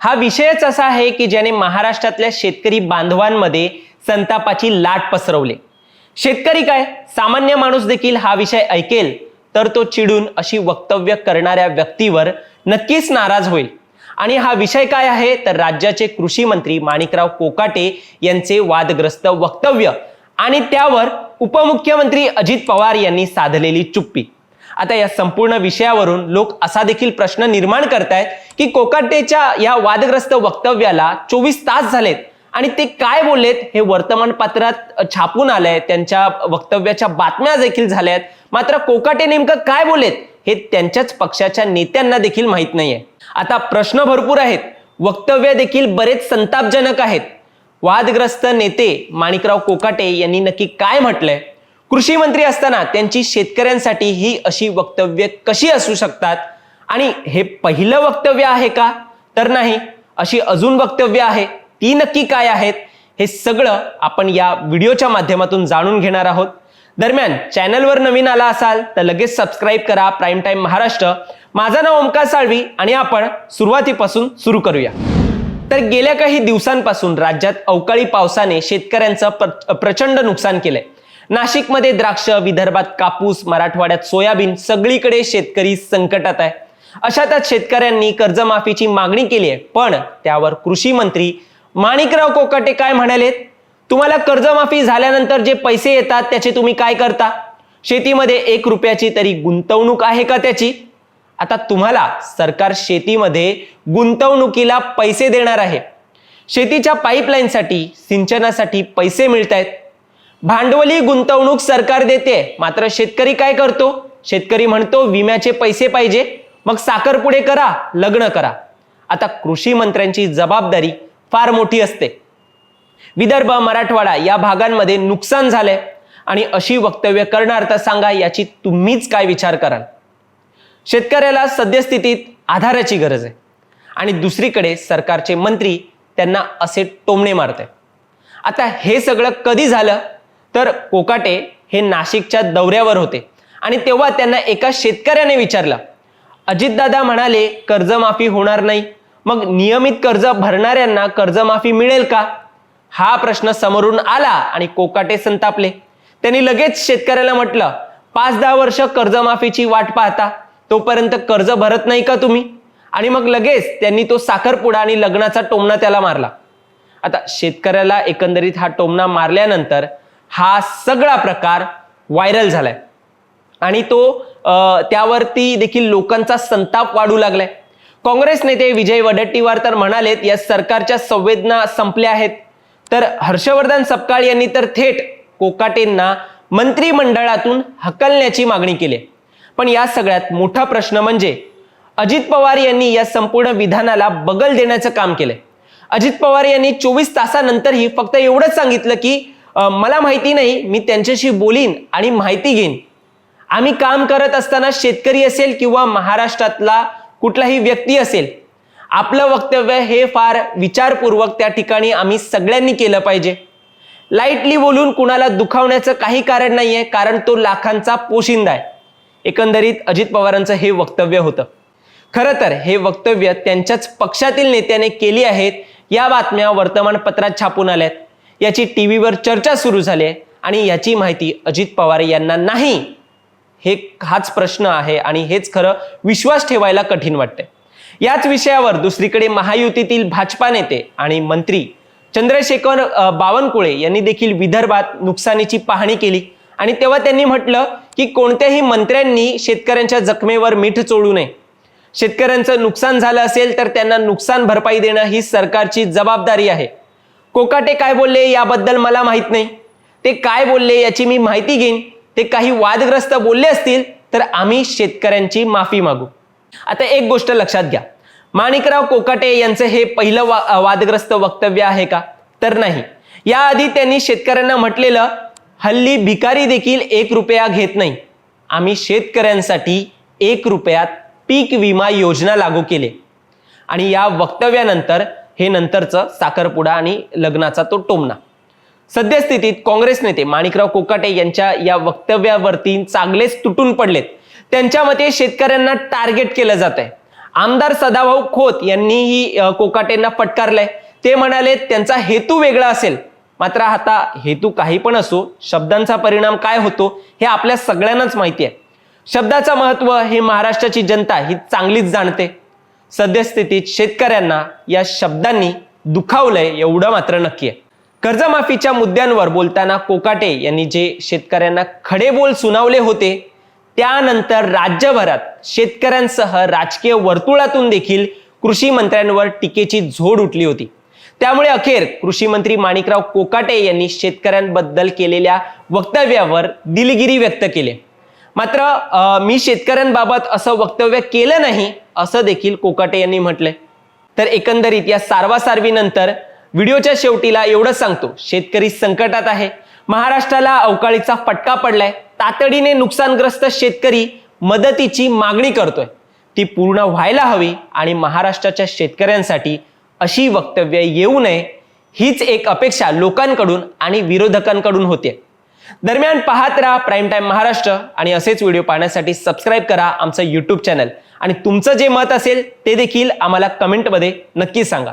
हा विषयच असा आहे की ज्याने महाराष्ट्रातल्या शेतकरी बांधवांमध्ये संतापाची लाट पसरवली. शेतकरी काय? सामान्य माणूस देखील हा विषय ऐकेल तर तो चिडून अशी वक्तव्य करणाऱ्या व्यक्तीवर नक्कीच नाराज होईल. आणि हा विषय काय आहे? तर राज्याचे कृषी मंत्री माणिकराव कोकाटे यांचे वादग्रस्त वक्तव्य आणि त्यावर उपमुख्यमंत्री अजित पवार यांनी साधलेली चुप्पी. आता या संपूर्ण विषयावरून लोक असा देखील प्रश्न निर्माण करतायत की कोकाटेच्या या वादग्रस्त वक्तव्याला चोवीस तास झालेत. आणि ते काय बोललेत हे वर्तमानपत्रात छापून आलंय. त्यांच्या वक्तव्याच्या बातम्या देखील झाल्यात. मात्र कोकाटे नेमकं काय बोलेत हे त्यांच्याच पक्षाच्या नेत्यांना देखील माहीत नाहीये. आता प्रश्न भरपूर आहेत. वक्तव्य देखील बरेच संतापजनक आहेत. वादग्रस्त नेते माणिकराव कोकाटे यांनी नक्की काय म्हटलंय? कृषी मंत्री असताना त्यांची शेतकऱ्यांसाठी ही अशी वक्तव्य कशी असू शकतात? आणि हे पहिलं वक्तव्य आहे का? तर नाही. अशी अजून वक्तव्य आहे. ती नक्की काय आहेत? हे सगळं आपण या व्हिडिओच्या माध्यमातून जाणून घेणार आहोत. दरम्यान चॅनलवर नवीन आला असाल तर लगेच सबस्क्राईब करा. Prime time Maharashtra. माझं नाव ओमकार साळवी आणि आपण सुरुवातीपासून सुरू करूया. तर गेल्या काही दिवसांपासून राज्यात अवकाळी पावसाने शेतकऱ्यांचं प्रचंड नुकसान केलंय. नाशिकमध्ये द्राक्ष विदर्भात कापूस मराठवाड्यात सोयाबीन सगळीकडे शेतकरी संकटात आहे. अशातच शेतकऱ्यांनी कर्जमाफीची मागणी केली आहे. पण त्यावर कृषी मंत्री माणिकराव कोकाटे काय म्हणालेत? तुम्हाला कर्जमाफी झाल्यानंतर जे पैसे येतात त्याचे तुम्ही काय करता? शेतीमध्ये एक रुपयाची तरी गुंतवणूक आहे का त्याची? आता तुम्हाला सरकार शेतीमध्ये गुंतवणुकीला पैसे देणार आहे. शेतीच्या पाईपलाईनसाठी सिंचनासाठी पैसे मिळत आहेत भांडवली गुंतवणूक सरकार देते. मात्र शेतकरी काय करतो? शेतकरी म्हणतो विम्याचे पैसे पाहिजे. मग साखरपुडे करा लग्न करा. आता कृषी मंत्र्यांची जबाबदारी फार मोठी असते. विदर्भ मराठवाडा या भागांमध्ये नुकसान झालंय. आणि अशी वक्तव्य करणार तर सांगा याची तुम्हीच काय विचार कराल? शेतकऱ्याला सद्यस्थितीत आधाराची गरज आहे. आणि दुसरीकडे सरकारचे मंत्री त्यांना असे टोमणे मारते आता हे सगळं कधी झालं? तर कोकाटे हे नाशिकच्या दौऱ्यावर होते. आणि तेव्हा त्यांना एका शेतकऱ्याने विचारलं अजितदादा म्हणाले कर्जमाफी होणार नाही. मग नियमित कर्ज भरणाऱ्यांना कर्जमाफी मिळेल का? हा प्रश्न समोरून आला आणि कोकाटे संतापले. त्यांनी लगेच शेतकऱ्याला म्हटलं पाच दहा वर्ष कर्जमाफीची वाट पाहता. तोपर्यंत कर्ज भरत नाही का तुम्ही? आणि मग लगेच त्यांनी तो साखरपुडा आणि लग्नाचा टोमणा त्याला मारला. आता शेतकऱ्याला एकंदरीत हा टोमणा मारल्यानंतर हा सगळा प्रकार व्हायरल झालाय. आणि तो त्यावरती देखील लोकांचा संताप वाढू लागलाय. काँग्रेस नेते विजय वडट्टीवार तर म्हणालेत या सरकारच्या संवेदना संपल्या आहेत. तर हर्षवर्धन सपकाळ यांनी तर थेट कोकाटेंना मंत्रिमंडळातून हकलण्याची मागणी केली. पण या सगळ्यात मोठा प्रश्न म्हणजे अजित पवार यांनी या संपूर्ण विधानाला बगल देण्याचं काम केलंय. अजित पवार यांनी चोवीस तासानंतरही फक्त एवढंच सांगितलं की मला माहिती नाही मी त्यांच्याशी बोलीन आणि माहिती घेईन. आम्ही काम करत असताना शेतकरी असेल किंवा महाराष्ट्रातला कुठलाही व्यक्ती असेल आपलं वक्तव्य हे फार विचारपूर्वक त्या ठिकाणी आम्ही सगळ्यांनी केलं पाहिजे. लाईटली बोलून कुणाला दुखावण्याचं काही कारण नाही आहे कारण तो लाखांचा पोशिंदा आहे. एकंदरीत अजित पवारांचं हे वक्तव्य होतं. खरं तर हे वक्तव्य त्यांच्याच पक्षातील नेत्याने केली आहेत या बातम्या वर्तमानपत्रात छापून आल्या आहेत याची टी व्हीवर चर्चा सुरू झाली आहे. आणि याची माहिती अजित पवार यांना नाही. हे हाच प्रश्न आहे आणि हेच खरं विश्वास ठेवायला कठीण वाटते याच विषयावर दुसरीकडे महायुतीतील भाजपा नेते आणि मंत्री चंद्रशेखर बावनकुळे यांनी देखील विदर्भात नुकसानीची पाहणी केली. आणि तेव्हा त्यांनी म्हटलं की कोणत्याही मंत्र्यांनी शेतकऱ्यांच्या जखमेवर मीठ चोळू नये. शेतकऱ्यांचं नुकसान झालं असेल तर त्यांना नुकसान भरपाई देणं ही सरकारची जबाबदारी आहे. कोकाटे काय बोलले याबद्दल मला माहीत नाही. ते काय बोलले याची मी माहिती घेईन. ते काही वादग्रस्त बोलले असतील तर आम्ही शेतकऱ्यांची माफी मागू. आता एक गोष्ट लक्षात घ्या. माणिकराव कोकाटे यांचं हे पहिलं वा वादग्रस्त वक्तव्य आहे का? तर नाही. याआधी त्यांनी शेतकऱ्यांना म्हटलेलं हल्ली भिकारी देखील एक रुपया घेत नाही. आम्ही शेतकऱ्यांसाठी एक रुपयात पीक विमा योजना लागू केली. आणि या वक्तव्यानंतर हे नंतरचं साखरपुडा आणि लग्नाचा तो टोमणा. सद्यस्थितीत काँग्रेस नेते माणिकराव कोकाटे यांच्या या वक्तव्यावरती चांगलेच तुटून पडलेत. त्यांच्या मते शेतकऱ्यांना टार्गेट केलं जात आहे आमदार सदाभाऊ खोत यांनीही कोकाटेंना फटकारलंय. ते म्हणाले त्यांचा हेतू वेगळा असेल. मात्र आता हेतू काही पण असो शब्दांचा परिणाम काय होतो हे आपल्या सगळ्यांनाच माहिती आहे. शब्दाचं महत्त्व हे महाराष्ट्राची जनता ही चांगलीच जाणते. सद्यस्थितीत शेतकऱ्यांना या शब्दांनी दुखावलंय एवढं मात्र नक्की आहे. कर्जमाफीच्या मुद्द्यांवर बोलताना कोकाटे यांनी जे शेतकऱ्यांना खडे बोल सुनावले होते त्यानंतर राज्यभरात शेतकऱ्यांसह राजकीय वर्तुळातून देखील कृषी मंत्र्यांवर टीकेची झोड उठली होती. त्यामुळे अखेर कृषी मंत्री माणिकराव कोकाटे यांनी शेतकऱ्यांबद्दल केलेल्या वक्तव्यावर दिलगिरी व्यक्त केली मात्र मी शेतकऱ्यांबाबत असं वक्तव्य केलं नाही असं देखील कोकाटे यांनी म्हटलंय. तर एकंदरीत या सारवासारवीनंतर व्हिडिओच्या शेवटीला एवढंच सांगतो शेतकरी संकटात आहे. महाराष्ट्राला अवकाळीचा फटका पडलाय. तातडीने नुकसानग्रस्त शेतकरी मदतीची मागणी करतोय. ती पूर्ण व्हायला हवी आणि महाराष्ट्राच्या शेतकऱ्यांसाठी अशी वक्तव्य येऊ नये हीच एक अपेक्षा लोकांकडून आणि विरोधकांकडून होते दरम्यान पाहत राहा प्राईम टाइम महाराष्ट्र आणि असेच व्हिडिओ पाहण्यासाठी सबस्क्राईब करा आमचं यूट्यूब चॅनल आणि तुमचं जे मत असेल ते देखील आम्हाला कमेंटमध्ये नक्की सांगा.